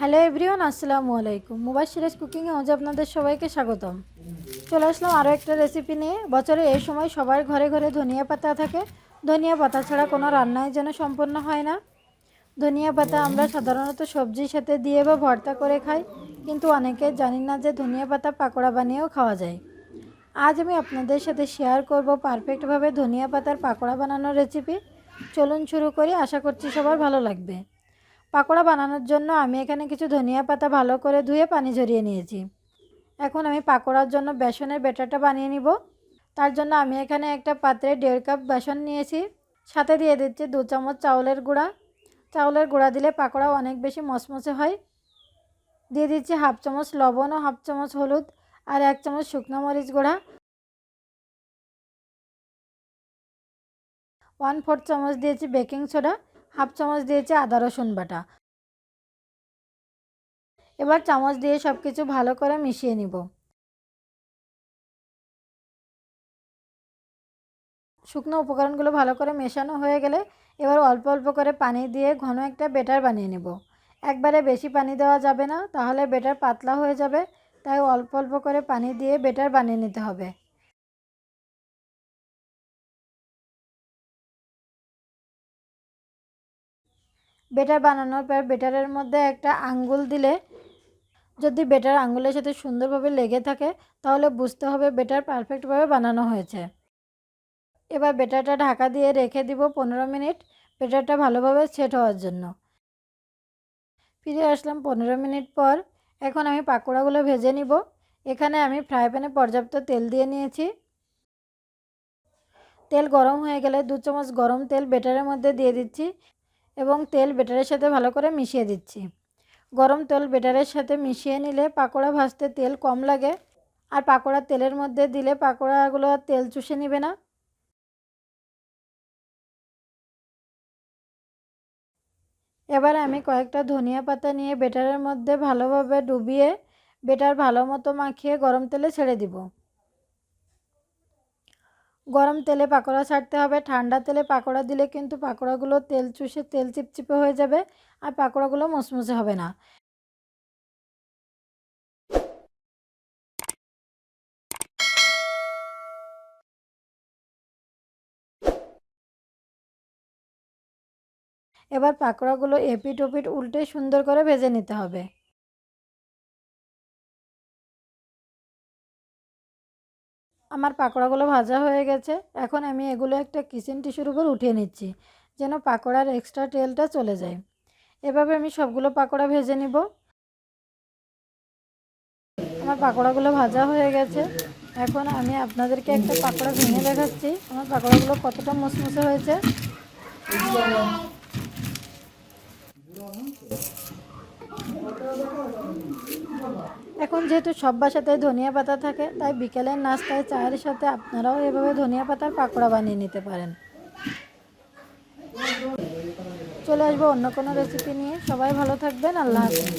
Hello everyone, আসসালামু আলাইকুম। Mobile Siraj কুকিংয়ে আজ আপনাদের সবাইকে স্বাগতম। চলে আসলাম আরও একটা রেসিপি নিয়ে। বছরে এই সময় সবার ঘরে ঘরে ধনিয়া পাতা থাকে। ধনিয়া পাতা ছাড়া কোনো রান্নাই যেন সম্পন্ন হয় না। ধনিয়া পাতা আমরা সাধারণত সবজির সাথে দিয়ে বা ভর্তা করে খাই, কিন্তু অনেকে জানি না যে ধনিয়া পাতা পাকোড়া বানিয়েও খাওয়া যায়। আজ আমি আপনাদের সাথে শেয়ার করব পারফেক্টভাবে ধনিয়া পাতার পাকোড়া বানানোর রেসিপি চলুন শুরু করি, আশা করছি সবার ভালো লাগবে। পাকোড়া বানানোর জন্য আমি এখানে কিছু ধনিয়া পাতা ভালো করে ধুয়ে পানি ঝরিয়ে নিয়েছি। এখন আমি পাকোড়ার জন্য বেসনের বেটারটা বানিয়ে নিব। তার জন্য আমি এখানে একটা পাত্রে দেড় কাপ বেসন নিয়েছি। সাথে দিয়ে দিচ্ছি দু চামচ চাউলের গুঁড়া। চাউলের গুঁড়া দিলে পাকোড়া অনেক বেশি মচমচে হয়। দিয়ে দিচ্ছি হাফ চামচ লবণ ও হাফ চামচ হলুদ আর এক চামচ শুকনো মরিচ গুঁড়া। ওয়ান ফোর্থ চামচ দিয়েছি বেকিং সোডা। হাফ চামচ দিয়েছি আদা, রসুন বাটা। এবার চামচ দিয়ে সব কিছু ভালো করে মিশিয়ে নিব। শুকনো উপকরণগুলো ভালো করে মেশানো হয়ে গেলে এবার অল্প অল্প করে পানি দিয়ে ঘন একটা বেটার বানিয়ে নেব। একবারে বেশি পানি দেওয়া যাবে না, তাহলে বেটার পাতলা হয়ে যাবে, তাই অল্প অল্প করে পানি দিয়ে বেটার বানিয়ে নিতে হবে। বেটার বানানোর পর বেটারের মধ্যে একটা আঙ্গুল দিলে যদি বেটার আঙ্গুলের সাথে সুন্দরভাবে লেগে থাকে, তাহলে বুঝতে হবে বেটার পারফেক্টভাবে বানানো হয়েছে। এবার বেটারটা ঢাকা দিয়ে রেখে দিব পনেরো মিনিট, বেটারটা ভালোভাবে সেট হওয়ার জন্য। ফিরে আসলাম পনেরো মিনিট পর, এখন আমি পাকোড়াগুলো ভেজে নিব। এখানে আমি ফ্রাই প্যানে পর্যাপ্ত তেল দিয়ে নিয়েছি। তেল গরম হয়ে গেলে দু চামচ গরম তেল বেটারের মধ্যে দিয়ে দিচ্ছি। এবং তেল বেটারের সাথে ভালো করে মিশিয়ে দিচ্ছি। গরম তেল বেটারের সাথে মিশিয়ে নিলে পাকোড়া ভাজতে তেল কম লাগে আর পাকোড়া তেলের মধ্যে দিলে পাকোড়াগুলো আর তেল চুষে নিবে না। এবার আমি কয়েকটা ধনিয়া পাতা নিয়ে বেটারের মধ্যে ভালোভাবে ডুবিয়ে বেটার ভালো মতো মাখিয়ে গরম তেলে ছেড়ে দিব। গরম তেলে পাকোড়া ছাড়তে হবে। ঠান্ডা তেলে পাকোড়া দিলে কিন্তু পাকোড়াগুলো তেল চুষে তেল চিপচিপে হয়ে যাবে আর পাকোড়াগুলো মুসমুসে হবে না। এবার পাকোড়াগুলো এপিট ওপিট উল্টে সুন্দর করে ভেজে নিতে হবে। আমার পাকোড়াগুলো ভাজা হয়ে গেছে। এখন আমি এগুলো একটা কিচেন টিস্যুর উপর উঠিয়ে নিচ্ছি, যেন পাকোড়ার এক্সট্রা তেলটা চলে যায়। এভাবে আমি সবগুলো পাকোড়া ভেজে নিব। আমার পাকোড়াগুলো ভাজা হয়ে গেছে। এখন আমি আপনাদেরকে একটা পাকোড়া ভেঙে দেখাচ্ছি। আমার পাকোড়াগুলো কতটা মুসমুসে হয়েছে। এখন যেহেতু সব বাসাতে ধনিয়া পাতা থাকে, তাই বিকেলের নাস্তায় চায়ের সাথে আপনারাও এভাবে ধনিয়া পাতার পাকোড়া বানিয়ে নিতে পারেন। চলে আসব অন্য কোনো রেসিপি নিয়ে। সবাই ভালো থাকবেন, আল্লাহ হাফিজ।